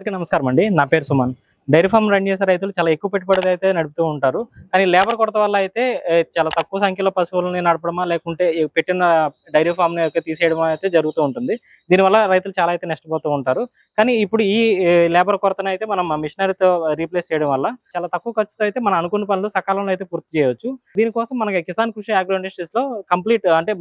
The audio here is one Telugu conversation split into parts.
అందరికీ నమస్కారం అండి. నా పేరు సుమన్. డైరీ ఫామ్ రన్ చేసే రైతులు చాలా ఎక్కువ పెట్టుబడి అయితే నడుపుతూ ఉంటారు. కానీ లేబర్ కొరత వల్ల అయితే చాలా తక్కువ సంఖ్యలో పశువులని నడపడమా లేకుంటే పెట్టిన డైరీ ఫామ్ని అయితే తీసేయడం అయితే జరుగుతూ ఉంటుంది. దీనివల్ల రైతులు చాలా అయితే నష్టపోతూ ఉంటారు. కానీ ఇప్పుడు ఈ లేబర్ కొరతను అయితే మనం మిషనరీతో రీప్లేస్ చేయడం వల్ల చాలా తక్కువ ఖర్చుతో అయితే మనం అనుకున్న పనులు సకాలంలో అయితే పూర్తి చేయవచ్చు దీనికోసం మనకి కిసాన్ కృషి అగ్రో ఇండస్ట్రీస్లో కంప్లీట్ అంటే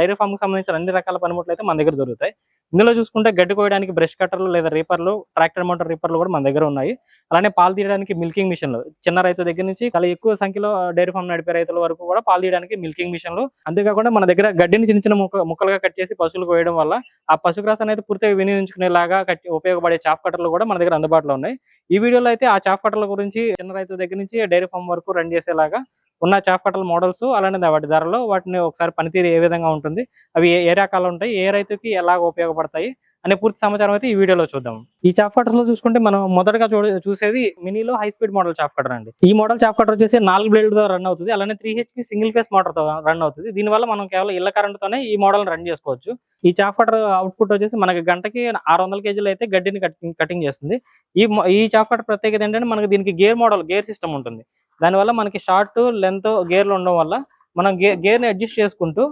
డైరీ ఫామ్కి సంబంధించిన అన్ని రకాల పనిముట్లు అయితే మన దగ్గర దొరుకుతాయి. ఇందులో చూసుకుంటే గడ్డి కోయడానికి బ్రష్ కట్టర్లు లేదా రీపర్లు ట్రాక్టర్ మోటార్ రీపర్లు కూడా మన దగ్గర ఉన్నాయి. అలానే పాలు తీయడానికి మిల్కింగ్ మిషన్లు. చిన్న రైతు దగ్గర నుంచి చాలా ఎక్కువ సంఖ్యలో డైరీ ఫామ్ నడిపే రైతుల వరకు కూడా పాలు తీయడానికి మిల్కింగ్ మిషన్లు. అంతేకాకుండా మన దగ్గర గడ్డిని చిన్న చిన్న ముక్క ముక్కలుగా కట్ చేసి పశువులు కోయడం వల్ల ఆ పశుగ్రాస్ అనేది పూర్తిగా వినియోగించుకునేలాగా కట్టి ఉపయోగపడే చాప్ కట్టర్లు కూడా మన దగ్గర అందుబాటులో ఉన్నాయి. ఈ వీడియోలో అయితే ఆ చాప్ కట్టర్ల గురించి చిన్న రైతు దగ్గర నుంచి డైరీ ఫామ్ వరకు రన్ చేసేలాగా ఉన్న చాప్ కట్టల మోడల్స్ అలానే వాటి ధరలో వాటిని ఒకసారి పనితీరు ఏ విధంగా ఉంటుంది అవి ఏ రకాలు ఉంటాయి ఏ రైతుకి ఎలాగ ఉపయోగపడతాయి అనే పూర్తి సమాచారం అయితే ఈ వీడియోలో చూద్దాం. ఈ చాప్ కట్టర్స్లో చూసుకుంటే మనం మొదటగా చూసేది మినీలో high speed model chop cutter అండి. ఈ మోడల్ చాప్ వచ్చేసి నాలుగు బ్లేడ్తో రన్ అవుతుంది అలానే త్రీ హెచ్పి సింగిల్ ఫేస్ మోటార్తో రన్ అవుతుంది. దీనివల్ల మనం కేవలం ఇళ్ళ కరెంట్ తోనే ఈ మోడల్ రన్ చేసుకోవచ్చు. ఈ చాప్ కటర్ అవుట్పుట్ వచ్చేసి మనకి గంటకి ఆరు వందల కేజీలు అయితే గడ్డిని కటింగ్ కటింగ్ చేస్తుంది. ఈ ఈ చాప్ ప్రత్యేకత ఏంటంటే మనకి దీనికి గేర్ మోడల్ గేర్ సిస్టమ్ ఉంటుంది. దానివల్ల మనకి షార్ట్ లెంత్ గేర్లు ఉండడం వల్ల మనం గే గేర్ని అడ్జస్ట్ చేసుకుంటూ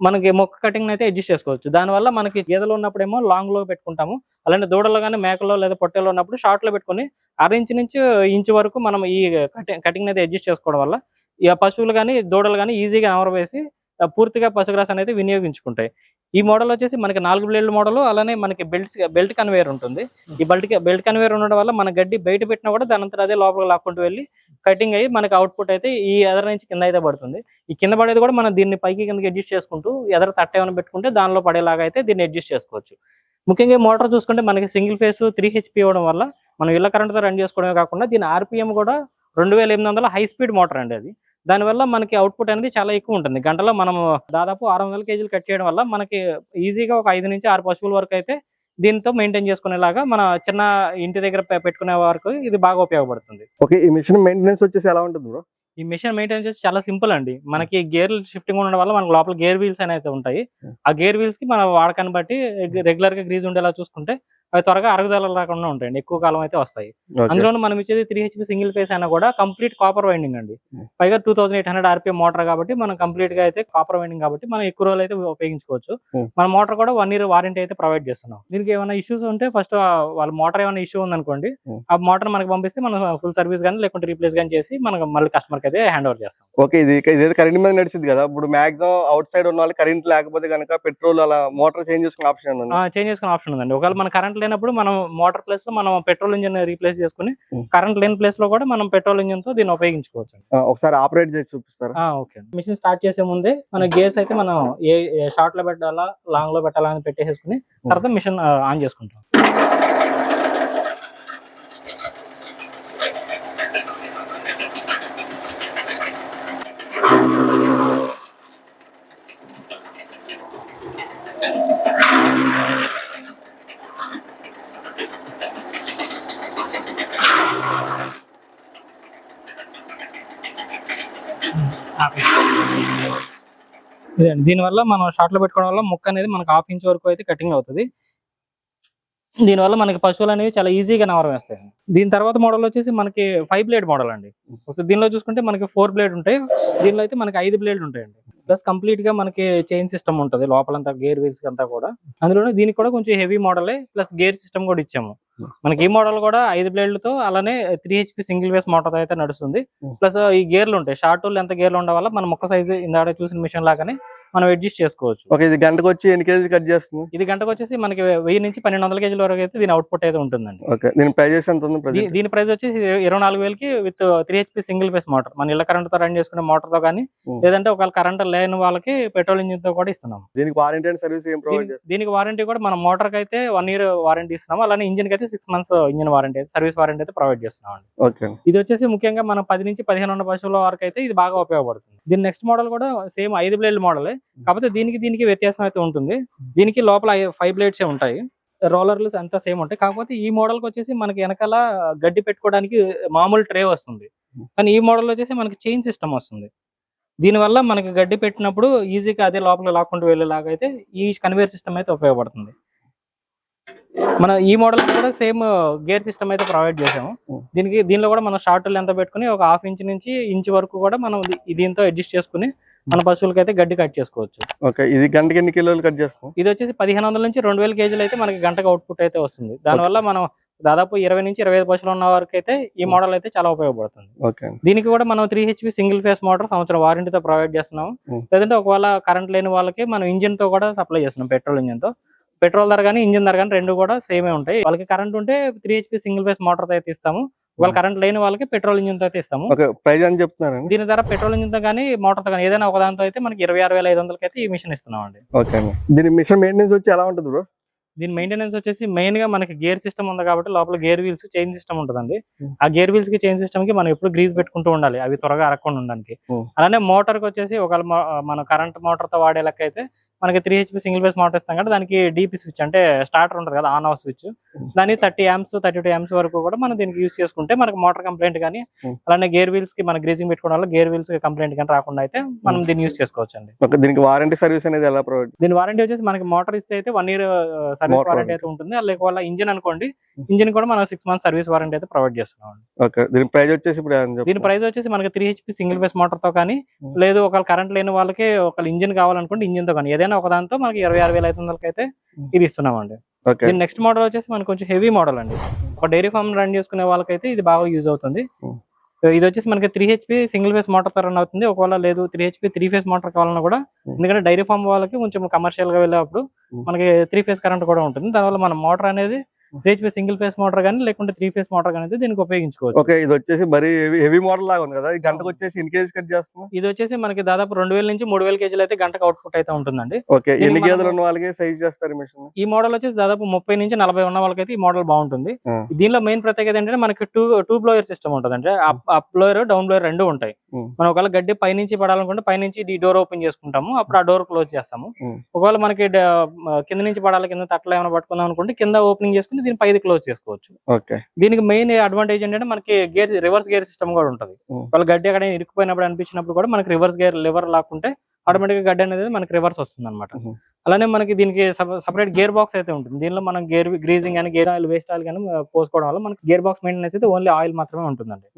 మనకి మొక్క కటింగ్ అయితే అడ్జస్ట్ చేసుకోవచ్చు. దానివల్ల మనకి గేదెలు ఉన్నప్పుడేమో లాంగ్లో పెట్టుకుంటాము. అలానే దూడలో కానీ మేకలో లేదా పొట్టెలో ఉన్నప్పుడు షార్ట్లో పెట్టుకొని అర ఇంచు నుంచి ఇంచు వరకు మనం ఈ కటింగ్ కటింగ్ అయితే అడ్జస్ట్ చేసుకోవడం వల్ల ఈ పశువులు కానీ దూడలు కానీ ఈజీగా ఆమరవేసి పూర్తిగా పశుగ్రాసం అనేది వినియోగించుకుంటాయి. ఈ మోడల్ వచ్చేసి మనకి నాలుగు బ్లేడ్ల మోడల్ అలానే మనకి బెల్ట్ బెల్ట్ కన్వేయర్ ఉంటుంది. ఈ బెల్ట్ బెల్ట్ కన్వేయర్ ఉండడం వల్ల మన గడ్డి బయట పెట్టినా కూడా దాని అంతా అదే లోపల లాక్కుంటూ వెళ్ళి కటింగ్ అయ్యి మనకి అవుట్పుట్ అయితే ఈ ఎదర నుంచి కింద అయితే పడుతుంది. ఈ కింద పడేది కూడా మనం దీన్ని పైకి కిందకి అడ్జస్ట్ చేసుకుంటూ ఎదర తట్ట ఏమైనా పెట్టుకుంటే దానిలో పడేలాగా అయితే దీన్ని అడ్జస్ట్ చేసుకోవచ్చు. ముఖ్యంగా మోటార్ చూసుకుంటే మనకి సింగిల్ ఫేస్ త్రీ హెచ్పి ఇవ్వడం వల్ల మనం ఇళ్ళ కరెంట్తో రన్ చేసుకోవడమే కాకుండా దీని ఆర్పిఎం కూడా రెండు వేల ఎనిమిది వందల హై స్పీడ్ మోటార్ అండి అది. దానివల్ల మనకి అవుట్పుట్ అనేది చాలా ఎక్కువ ఉంటుంది. గంటలో మనం దాదాపు ఆరు వందల కేజీలు కట్ చేయడం వల్ల మనకి ఈజీగా ఒక ఐదు నుంచి ఆరు పశువుల వరకు అయితే దీంతో మెయింటైన్ చేసుకునేలాగా మన చిన్న ఇంటి దగ్గర పెట్టుకునే వరకు ఇది బాగా ఉపయోగపడుతుంది. ఓకే ఈ మిషన్ మెయింటెనెన్స్ వచ్చేసి ఎలా ఉంటుంది బ్రో? ఈ మిషన్ మెయింటైన్ చేసి చాలా సింపుల్ అండి. మనకి గేర్ షిఫ్టింగ్ ఉండడం వల్ల మనకి లోపల గేర్ వీల్స్ అనేవి ఉంటాయి. ఆ. గేర్ వీల్స్కి మన వాడకాన్ని బట్టి రెగ్యులర్గా గ్రీజ్ ఉండేలా చూసుకుంటే అవి త్వరగా అరుగుదల రాకుండా ఉంటాయండి. ఎక్కువ కాలం అయితే వస్తాయి. ఓకే. అందులోనూ మనం ఇచ్చేది త్రీ హెచ్పి సింగిల్ ఫేస్ అయినా కూడా కంప్లీట్ కాపర్ వైండింగ్ అండి. పైగా two thousand eight hundred RPM motor కాబట్టి మనం కంప్లీట్గా అయితే కాపర్ వైండింగ్ కాబట్టి మనం ఎక్కువ రోజులు అయితే ఉపయోగించుకోవచ్చు. Hmm. మన మోటార్ కూడా వన్ ఇయర్ వారంటీ అయితే ప్రొవైడ్ చేస్తున్నాం. దీనికి ఏమైనా ఇష్యూస్ ఉంటే ఫస్ట్ వాళ్ళ మోటార్ ఏమైనా ఇష్యూ ఉందనుకోండి Hmm. ఆ మోటార్ మనకి పంపిస్తే మనం ఫుల్ సర్వీస్ కానీ లేకుంటే రీప్లేస్ కానీ చేసి మనం మళ్ళీ కస్టమర్కి అయితే హ్యాండ్ ఓవర్ చేస్తాం. ఓకే ఇది ఇదైతే కరెంట్ మీద నడిచింది కదా. ఇప్పుడు మాక్సిమం అవుట్ సైడ్ ఉన్న వాళ్ళు కరెంట్ లేకపోతే కనుక పెట్రోల్ అలా మోటార్ చేంజ్ చేసుకునే ఆప్షన్ ఉంది? చేంజ్ చేసుకునే ఆప్షన్ ఉందండి. ఒకవేళ మన కరెంట్ లేనప్పుడు మనం మోటార్ ప్లేస్లో మనం పెట్రోల్ ఇంజిన్ రీప్లేస్ చేసుకుని Hmm. కరెంట్ లేని ప్లేస్లో కూడా మనం పెట్రోల్ ఇంజిన్తో దీన్ని ఉపయోగించుకోవచ్చు ఒకసారి ఆపరేట్ చేసి చూపిస్తారా? ఓకే మిషన్ స్టార్ట్ చేసే ముందే మన గేర్స్ అయితే మనం ఏ షార్ట్లో పెట్టాలా లాంగ్లో పెట్టాలా అని పెట్టేసుకుని తర్వాత మిషన్ ఆన్ చేసుకుంటాం. ఇదండి. దీనివల్ల మనం షార్ట్లో పెట్టుకోవడం వల్ల ముక్క అనేది మనకు హాఫ్ ఇంచ్ వరకు అయితే కటింగ్ అవుతుంది. దీనివల్ల మనకి పశువులు అనేవి చాలా ఈజీగా నవరం వేస్తాయి దీని తర్వాత మోడల్ వచ్చేసి మనకి ఫైవ్ బ్లేడ్ మోడల్ అండి. దీనిలో చూసుకుంటే మనకి ఫోర్ బ్లేడ్ ఉంటాయి. దీనిలో అయితే మనకి ఐదు బ్లేడ్ ఉంటాయండి. ప్లస్ కంప్లీట్గా మనకి చైన్ సిస్టమ్ ఉంటుంది. లోపలంతా గేర్ వీల్స్ అంతా కూడా. అందులోనే దీనికి కూడా కొంచెం హెవీ మోడలే. ప్లస్ గేర్ సిస్టమ్ కూడా ఇచ్చాము. మనకి ఈ మోడల్ కూడా ఐదు బ్లేడ్లతో అలానే three HP single phase motor అయితే నడుస్తుంది. ప్లస్ ఈ గేర్లు ఉంటాయి. షార్ట్ ఎంత గేర్లు ఉండడం వల్ల మన మొక్క సైజు ఇందాక చూసిన మిషన్ లాగానే మనం అడ్జస్ట్ చేసుకోవచ్చు. ఓకే ఇది గంటకు వచ్చి ఎన్ని కేజీ కట్ చేస్తుంది? ఇది గంటకు వచ్చేసి మనకి వెయ్యి నుంచి పన్నెండు వందల కేజీల వరకు అయితే దీని అవుట్పుట్ అయితే ఉంటుందండి. ఓకే దీని ప్రైజెస్ ఎంత ఉంది దీని ప్రైస్ వచ్చేసి ఇరవై నాలుగు వేలకి with three HP single phase motor మన ఇళ్ళ కరెంట్తో రన్ చేసుకునే మోటార్తో కానీ. లేదంటే ఒకవేళ కరెంట్ లేని వాళ్ళకి పెట్రోల్ ఇంజిన్తో కూడా ఇస్తున్నాం దీనికి వారంటీ అండ్ సర్వీస్ ఏం ప్రొవైడ్ దీనికి వారంటీ కూడా మన మోటార్కి అయితే వన్ ఇయర్ వారంటీ ఇస్తున్నాం అలానే ఇంజిన్కి అయితే సిక్స్ మంత్స్ ఇంజిన్ వారంటీ అయితే సర్వీస్ వారంటీ అయితే ప్రొవైడ్ చేస్తున్నాం అండి ఓకే. ఇది వచ్చేసి ముఖ్యంగా మనం పది నుంచి పదిహేను ఉన్న పశువుల వరకు అయితే ఇది బాగా ఉపయోగపడుతుంది. దీని నెక్స్ట్ మోడల్ కూడా సేమ్ ఐదు బ్లేడ్ మోడలే కాకపోతే దీనికి దీనికి వ్యత్యాసం అయితే ఉంటుంది. దీనికి లోపల ఫైవ్ బ్లేడ్స్ ఉంటాయి. రోలర్లు అంతా సేమ్ ఉంటాయి. కాకపోతే ఈ మోడల్కి వచ్చేసి మనకి వెనకాల గడ్డి పెట్టుకోవడానికి మామూలు ట్రే వస్తుంది. కానీ ఈ మోడల్ వచ్చేసి మనకి చైన్ సిస్టమ్ వస్తుంది. దీనివల్ల మనకి గడ్డి పెట్టినప్పుడు ఈజీగా అదే లోపల లాక్కుంటూ వెళ్ళేలాగా అయితే ఈ కన్వేర్ సిస్టమ్ అయితే ఉపయోగపడుతుంది. మన ఈ మోడల్ కూడా సేమ్ గేర్ సిస్టమ్ అయితే ప్రొవైడ్ చేసాము దీనికి దీనిలో కూడా మనం షార్ట్ ఎంత పెట్టుకుని ఒక హాఫ్ ఇంచ్ నుంచి ఇంచ్ వరకు కూడా మనం దీంతో అడ్జస్ట్ చేసుకుని మన పశువులకి అయితే గడ్డి కట్ చేసుకోవచ్చు. ఓకే ఇది గంటకి ఎన్ని కిలోలు కట్ చేస్తాం? ఇది వచ్చేసి పదిహేను వందల నుంచి రెండు వేల కేజీలు అయితే మనకి గంటకు అవుట్పుట్ అయితే వస్తుంది. దానివల్ల మనం దాదాపు ఇరవై నుంచి ఇరవై ఐదు పశువులు ఉన్న వారికి అయితే ఈ మోడల్ అయితే చాలా ఉపయోగపడుతుంది. ఓకే. దీనికి కూడా మనం three HP single phase motor సంవత్సరం వారంటీతో ప్రొవైడ్ చేస్తున్నాము. Hmm. లేదంటే ఒకవేళ కరెంట్ లేని వాళ్ళకి మనం ఇంజిన్తో కూడా సప్లై చేస్తున్నాం పెట్రోల్ ఇంజిన్తో. పెట్రోల్ ధర కానీ ఇంజిన్ ధర కానీ రెండు కూడా సేమే ఉంటాయి. వాళ్ళకి కరెంట్ ఉంటే three HP single phase motor అయితే ఇస్తాము. ఒకవేళ కరెంట్ లేని వాళ్ళకి పెట్రోల్ ఇంజిన్తో అయితే ఇస్తాము. ప్రైజ్ అని చెప్తున్నారండి? దీని ధర పెట్రోల్ ఇంజిన్తో కానీ మోటార్తో కానీ ఏదైనా ఒక దాంతో అయితే మనకి ఇరవై ఆరు వేల ఐదు వందలకి అయితే ఈ మిషన్ ఇస్తున్నాం అండి. ఓకే దీని మిషన్ మెయింటెనెన్స్ వచ్చి ఎలా ఉంటుంది బ్రో? దీని మెయింటెనెన్స్ వచ్చేసి మెయిన్గా మనకి గేర్ సిస్టమ్ ఉంది కాబట్టి లోపల గేర్ వీల్స్ చైన్ సిస్టమ్ ఉంటుందండి. ఆ గేర్ వీల్స్కి చైన్ సిస్టమ్కి మనం ఎప్పుడు గ్రీజ్ పెట్టుకుంటూ ఉండాలి. అవి త్వరగా అరగకుండా ఉండడానికి. అలానే మోటార్కి వచ్చేసి ఒకవేళ మన కరెంట్ మోటార్తో వాడే లెక్క అయితే మనకి three HP single phase motor ఇస్తాం కాబట్టి దానికి డీపీ స్విచ్ అంటే స్టార్టర్ ఉంటుంది కదా ఆన్ ఆఫ్ స్విచ్ దాని thirty amps thirty two amps వరకు కూడా మనం దీనికి యూస్ చేసుకుంటే మనకి మోటార్ కంప్లైంట్ కానీ Hmm. అలానే గేర్ వీల్స్కి మన గ్రీజింగ్ పెట్టుకోవడం వల్ల గేర్ వీల్స్ కంప్లైంట్ కానీ రాకుండా అయితే మనం Hmm. దీన్ని యూస్ చేసుకోవచ్చు అండి దీనికి వారంటీ సర్వీస్ అనేది ఎలా ప్రొవైడ్ దీని వారంటీ వచ్చేసి మనకి మోటార్ ఇస్తే అయితే వన్ ఇయర్ సర్వీస్ వారంటీ. అయితే ఉంటుంది అలాగే వాళ్ళ ఇంజిన్ అనుకోండి ఇంజిన్ కూడా మనం సిక్స్ మంత్స్ సర్వీస్ వారంటీ అయితే ప్రొవైడ్ చేస్తున్నాం ఓకే దీని ప్రైజ్ వచ్చేసి ఇప్పుడు దీని? ప్రైస్ వచ్చేసి మనకి త్రీ హెచ్పి సింగిల్ ఫేస్ మోటార్తో కానీ Hmm. లేదు ఒకవేళ కరెంట్ లేని వాళ్ళకి ఒక ఇంజిన్ కావాలనుకోండి ఇంజిన్తో కానీ ఏదైనా ఒక దాంతో మనకి ఇరవై ఆరు వేల ఐదు వందలకి అయితే Hmm. ఇది ఇస్తున్నామండి దీని నెక్స్ట్ మోడల్ వచ్చేసి మనకి కొంచెం హెవీ మోడల్ అండి ఒక డైరీ ఫార్మ్ రన్ చేసుకునే వాళ్ళకైతే ఇది బాగా యూజ్ అవుతుంది Hmm. ఇది వచ్చేసి మనకి త్రీ హెచ్పి సింగిల్ ఫేస్ మోటార్తో రన్ అవుతుంది ఒకవేళ లేదు three HP three phase motor కావాలన్నా కూడా Hmm. ఎందుకంటే డైరీ ఫార్మ్ వాళ్ళకి కొంచెం కమర్షియల్గా వెళ్ళేటప్పుడు. మనకి త్రీ ఫేస్ కరెంట్ కూడా ఉంటుంది దానివల్ల మన మోటార్ అనేది three HP single phase motor కానీ లేకుంటే త్రీ ఫేస్ మోటార్ కానీ దీనికి ఉపయోగించుకోవచ్చు. ఓకే ఇది వచ్చేసి మరీ హెవీ మోడల్ లాగా ఉంది కదా ఈ గంటకు వచ్చేసి ఇన్ కేజీ కట్ చేస్తున్నా ఇది వచ్చేసి మనకి దాదాపు రెండు వేల నుంచి మూడు వేల కేజీలు అయితే గంటకు అవుట్పుట్ అయితే ఉంటుందండి. ఓకే ఎన్ని గేదెలు ఉన్న వాళ్ళకి సైజ్ చేస్తారు మిషన్ ఈ మోడల్ వచ్చేసి దాదాపు ముప్పై నుంచి నలభై ఉన్న వాళ్ళకైతే ఈ మోడల్ బాగుంటుంది. దీనిలో మెయిన్ ప్రత్యేకత ఏంటంటే మనకి టూ టూ బ్లోయర్ సిస్టమ్ ఉంటుంది అంటే అప్ బ్లోయర్ డౌన్ బ్లోయర్ రెండు ఉంటాయి. మనం ఒకవేళ గడ్డి పైనుంచి పడాలనుకుంటే పైనుంచి ఈ డోర్ ఓపెన్ చేసుకుంటాము. అప్పుడు ఆ డోర్ క్లోజ్ చేస్తాము. ఒకవేళ మనకి కింద నుంచి పడాలి కింద తట్టలు ఏమైనా పట్టుకుందాం అనుకుంటే కింద ఓపెనింగ్ చేసుకుని దీని పైది క్లోజ్ చేసుకోవచ్చు. ఓకే. దీనికి మెయిన్ అడ్వాంటేజ్ ఏంటంటే మనకి గేర్ రివర్స్ గేర్ సిస్టమ్ కూడా ఉంటుంది. వాళ్ళ గడ్డి అక్కడ ఇరుక్కుపోయినప్పుడు అనిపించినప్పుడు కూడా మనకి రివర్స్ గేర్ లివర్ లాక్కుంటే ఆటోమేటిక్గా గడ్డి అనేది మనకి రివర్స్ వస్తుంది అనమాట. అలానే మనకి దీనికి సపరేట్ గేర్ బాక్స్ అయితే ఉంటుంది. దీనిలో మనం గేర్ గ్రీజింగ్ కానీ గేర్ ఆయిల్ వేస్ట్ ఆయిల్ కానీ పోసుకోవడం వల్ల మనకి గేర్ బాక్స్ మెయింటెనెన్స్ అయితే ఓన్లీ ఆయిల్ మాత్రమే ఉంటుందండి.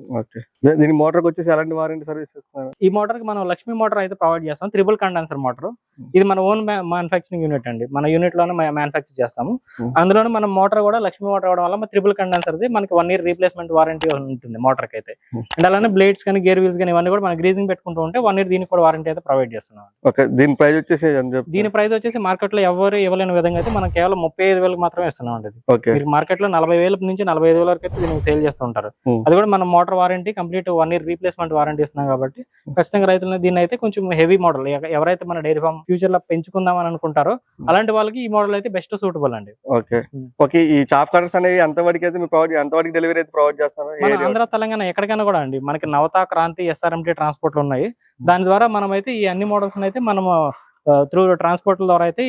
దీని మోటార్ వచ్చేసి ఎలాంటి వారంటీ సర్వీస్ ఇస్తున్నారు? ఈ మోటార్కి మనం లక్ష్మీ మోటార్ అయితే ప్రొవైడ్ చేస్తాం. Triple condenser motor. ఇది మన ఓన్ మ్యానుఫాక్చరింగ్ యూనిట్ అండి. మన యూనిట్లోనే మ్యానుఫాక్చర్ చేస్తాము. Hmm. అందులోనే మన మోటార్ కూడా లక్ష్మీ మోటార్ అవడం వల్ల త్రిబుల్ కండెన్సర్ మనకి వన్ ఇయర్ రీప్లేస్మెంట్ వారంటీ ఉంటుంది మోటార్కి అయితే. Hmm. అండ్ అలానే బ్లేడ్స్ కానీ గేర్ వీల్స్ కానీ ఇవన్నీ కూడా మనం గ్రీజింగ్ పెట్టుకుంటూ ఉంటే వన్ ఇయర్ దీనికి కూడా వారంటీ అయితే ప్రొవైడ్ చేస్తున్నాం. ఓకే దీని ప్రైస్ వచ్చేసి దీని ప్రైస్ వచ్చేసి మార్కెట్లో ఎవరు ఇవ్వలేని విధంగా అయితే మనం కేవలం ముప్పై ఐదు వేలకు మాత్రమే ఇస్తున్నాం అండి మీరు మార్కెట్లో నలభై వేల నుంచి నలభై ఐదు వేల వరకు అయితే దీనికి సేల్ చేస్తూ ఉంటారు. Hmm. అది కూడా మనం motor warranty complete one year replacement warranty ఇస్తున్నాం కాబట్టి ఖచ్చితంగా రైతులను దీన్ని అయితే కొంచెం హెవీ మోడల్ ఎవరైతే మన డైరీ ఫార్మ్ ఫ్యూచర్లో పెంచుకుందాం అని అనుకుంటారో అలాంటి వాళ్ళకి ఈ మోడల్ అయితే బెస్ట్ సూటబుల్ అండి. ఓకే. ఉం. ఓకే ఈ చాఫ్ కటర్స్ అనేవి ఎంత వరకు అయితే ఎంత వరకు డెలివరీ అయితే ప్రొవైడ్ ఏరియా ఆంధ్ర తెలంగాణ ఎక్కడికైనా కూడా అండి మనకి నవత క్రాంతి ఎస్ఆర్ఎంటీ ట్రాన్స్పోర్ట్లు ఉన్నాయి. దాని ద్వారా మనం అయితే ఈ అన్ని మోడల్స్ అయితే మనం త్రూ ట్రాన్స్పోర్ట్ ద్వారా అయితే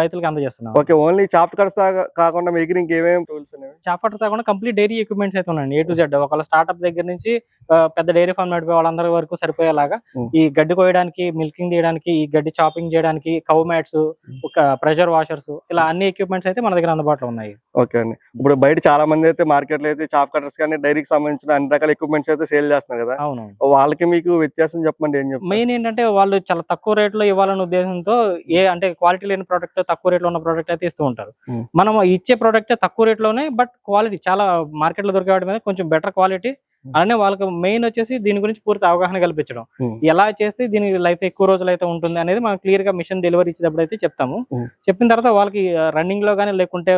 రైతులకు అందజేస్తున్నాం. ఓకే ఓన్లీ చాఫ్ కటర్స్ కాకుండా మీకు ఇంకేమేమి టూల్స్ అనేవి? చాపట్టు కాకుండా కంప్లీట్ డైరీ ఎక్విప్మెంట్స్ అయితే ఉన్నాయండి ఏ టు జెడ్ ఒకళ్ళ స్టార్ట్అప్ దగ్గర నుంచి పెద్ద డైరీ ఫార్మ్ నడిపే వాళ్ళందరి వరకు సరిపోయేలాగా. ఈ గడ్డి కోయడానికి మిల్కింగ్ చేయడానికి ఈ గడ్డి చాపింగ్ చేయడానికి కౌ మ్యాట్స్ ఒక ప్రెషర్ వాషర్స్ ఇలా అన్ని ఎక్విప్మెంట్స్ అయితే మన దగ్గర అందుబాటులో ఉన్నాయి. ఓకే అండి. ఇప్పుడు బయట చాలా మంది అయితే మార్కెట్లో అయితే చాఫ్ కటర్స్ కానీ డైరీకి సంబంధించిన అన్ని రకాల ఎక్విప్మెంట్స్ అయితే సేల్ చేస్తున్నారు కదా. అవును వాళ్ళకి మీకు వ్యత్యాసం చెప్పండి ఏం చెప్తారు? మెయిన్ ఏంటంటే వాళ్ళు చాలా తక్కువ రేట్లో ఇవ్వాలనే ఉద్దేశంతో ఏ అంటే క్వాలిటీ లేని ప్రోడక్ట్ తక్కువ రేట్లో ఉన్న ప్రోడక్ట్ అయితే ఇస్తూ ఉంటారు. మనం ఇచ్చే ప్రోడక్ట్ తక్కువ రేట్లోనే బట్ క్వాలిటీ చాలా మార్కెట్లో దొరికే వాటి మీద కొంచెం బెటర్ క్వాలిటీ అలానే వాళ్ళకి మెయిన్ వచ్చేసి దీని గురించి పూర్తి అవగాహన కల్పించడం. ఎలా చేస్తే దీని లైఫ్ ఎక్కువ రోజులు అయితే ఉంటుంది అనేది మనం క్లియర్గా మిషన్ డెలివరీ ఇచ్చేటప్పుడు అయితే చెప్తాము. చెప్పిన తర్వాత వాళ్ళకి రన్నింగ్లో కానీ లేకుంటే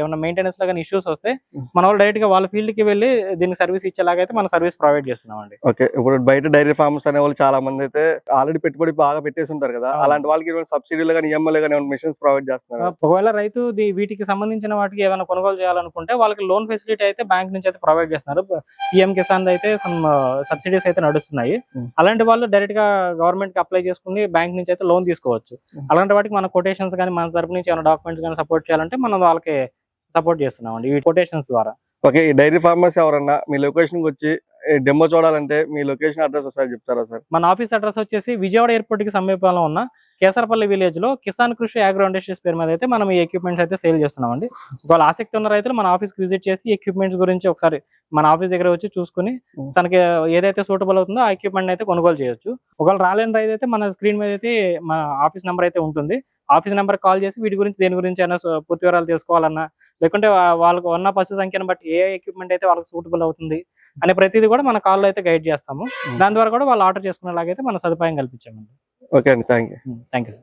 ఏమైనా మెయింటెనెన్స్లో కానీ ఇష్యూస్ వస్తే. మన వాళ్ళు డైరెక్ట్గా వాళ్ళ ఫీల్డ్కి వెళ్ళి దీనికి సర్వీస్ ఇచ్చేలాగైతే మనం సర్వీస్ ప్రొవైడ్ చేస్తున్నాం అండి ఓకే ఇప్పుడు బయట డైరీ ఫార్మ్స్ అనే వాళ్ళు చాలా మంది అయితే ఆల్రెడీ పెట్టుబడి బాగా పెట్టేసి ఉంటారు కదా. అలాంటి వాళ్ళకి సబ్సిడీలు కానీ ఈఎంఐలు కానీ మిషన్స్ ప్రొవైడ్ చేస్తున్నారు ఒకవేళ రైతు వీటికి సంబంధించిన వాటికి ఏమైనా కొనుగోలు చేయాలనుకుంటే వాళ్ళకి లోన్ ఫెసిలిటీ అయితే బ్యాంక్ నుంచి అయితే ప్రొవైడ్ చేస్తున్నారు పిఎం కిసాన్ అయితే సమ్ సబ్సిడీస్ అయితే నడుస్తున్నాయి Hmm. అలాంటి వాళ్ళు డైరెక్ట్గా గవర్నమెంట్కి అప్లై చేసుకుని బ్యాంక్ నుంచి అయితే లోన్ తీసుకోవచ్చు Hmm. అలాంటి వాటికి మన కొటేషన్స్ కానీ మన తరపు నుంచి ఏమైనా డాక్యుమెంట్స్ కానీ సపోర్ట్ చేయాలంటే మనం వాళ్ళకి సపోర్ట్ చేస్తున్నాం అండి ఈ కొటేషన్స్ ద్వారా ఓకే ఈ డైరీ ఫార్మర్స్ ఎవరన్నా మీ లొకేషన్కి వచ్చి డెమో చూడాలంటే మీ లొకేషన్ అడ్రస్ ఒకసారి చెప్తారా సార్? మన ఆఫీస్ అడ్రస్ వచ్చేసి విజయవాడ ఎయిర్పోర్ట్కి సమీపంలో ఉన్న కేసరపల్లి విలేజ్లో కిసాన్ కృషి అగ్రో ఇండస్ట్రీస్ పేరు మీద అయితే మనం ఈ ఎక్విప్మెంట్స్ అయితే సేల్ చేస్తున్నామండి. ఒకవేళ ఆసక్తి ఉన్న రైతులు మన ఆఫీస్కి విజిట్ చేసి ఎక్విప్మెంట్స్ గురించి ఒకసారి మన ఆఫీస్ దగ్గర వచ్చి చూసుకుని. తనకి ఏదైతే సూటబుల్ అవుతుందో ఆ ఎక్విప్మెంట్ అయితే కొనుగోలు చేయొచ్చు. ఒకవేళ రాలేని రైతు అయితే మన స్క్రీన్ మీద అయితే మన ఆఫీస్ నెంబర్ అయితే ఉంటుంది. ఆఫీస్ నెంబర్ కాల్ చేసి వీటి గురించి దేని గురించి అయినా పూర్తి వివరాలు తెలుసుకోవాలన్నా లేకుంటే వాళ్ళకు ఉన్న పశు సంఖ్యను బట్టి ఏ ఎక్విప్మెంట్ అయితే వాళ్ళకి సూటబుల్ అవుతుంది అనే ప్రతిదీ కూడా మన కాల్లో అయితే గైడ్ చేస్తాము. దాని ద్వారా కూడా వాళ్ళు ఆర్డర్ చేసుకునేలాగైతే మన సదుపాయం కల్పించామండి. ఓకే అండి థ్యాంక్ యూ థ్యాంక్ యూ